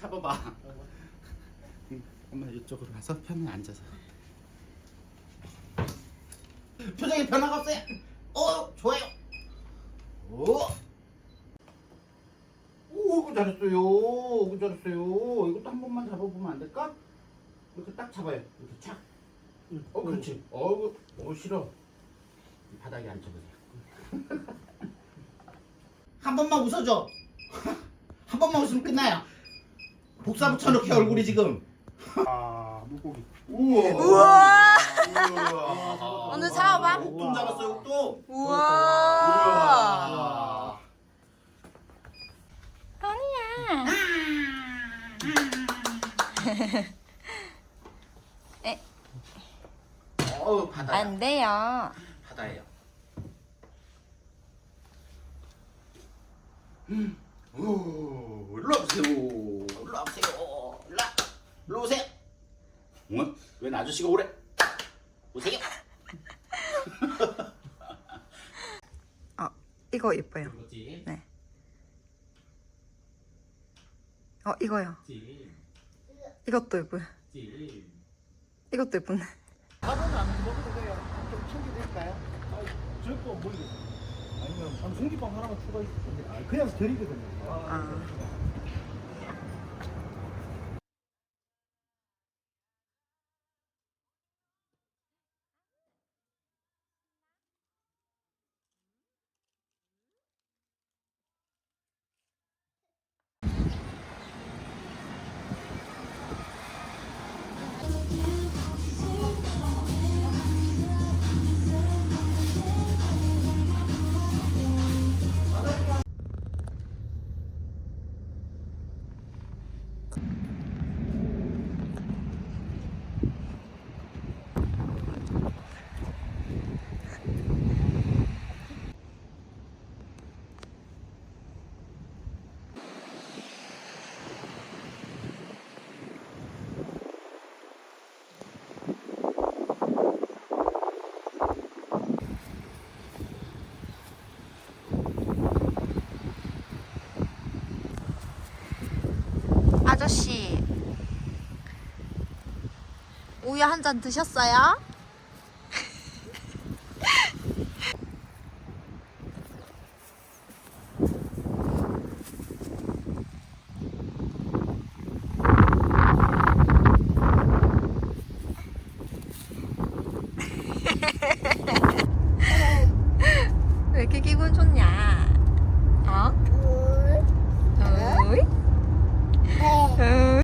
잡아봐. 응, 엄마 이쪽으로 와서 편에 앉아서. 표정에 변화가 없어요. 어, 좋아요. 오. 오, 이거 잘했어요. 이거 잘했어요. 이것도 한 번만 잡아보면 안 될까? 이렇게 딱 잡아요. 이렇게 착. 어, 그렇지. 어, 어 싫어. 바닥에 앉혀보세요. 한 번만 웃어줘. 한 번만 웃으면 끝나요. 복사 붙여놓게 얼굴이 지금. 아 물고기 우와. 우와. 우와. 오늘 잡아봐. 옥돔 잡았어요, 옥돔. 우와. 우와. 아니야. 어우, 바다야. 안 돼요. 바다예요. 오, 일로 와보세요. 일로 와보세요. 일로 와. 일로 오세요. 어? 웬 아저씨가 오래? 오세요. 어, 이거 예뻐요. 네. 어, 이거요. 이것도 예뻐요. 이것도 예쁜데. 밥은 안 먹어도 돼요 좀 챙겨드릴까요? 아, 저거 뭐 이거 아니면 한 공기밥 하나만 추가해 주세요 아, 그냥 드리거든요 아. 아저씨. 우유 한 잔 드셨어요?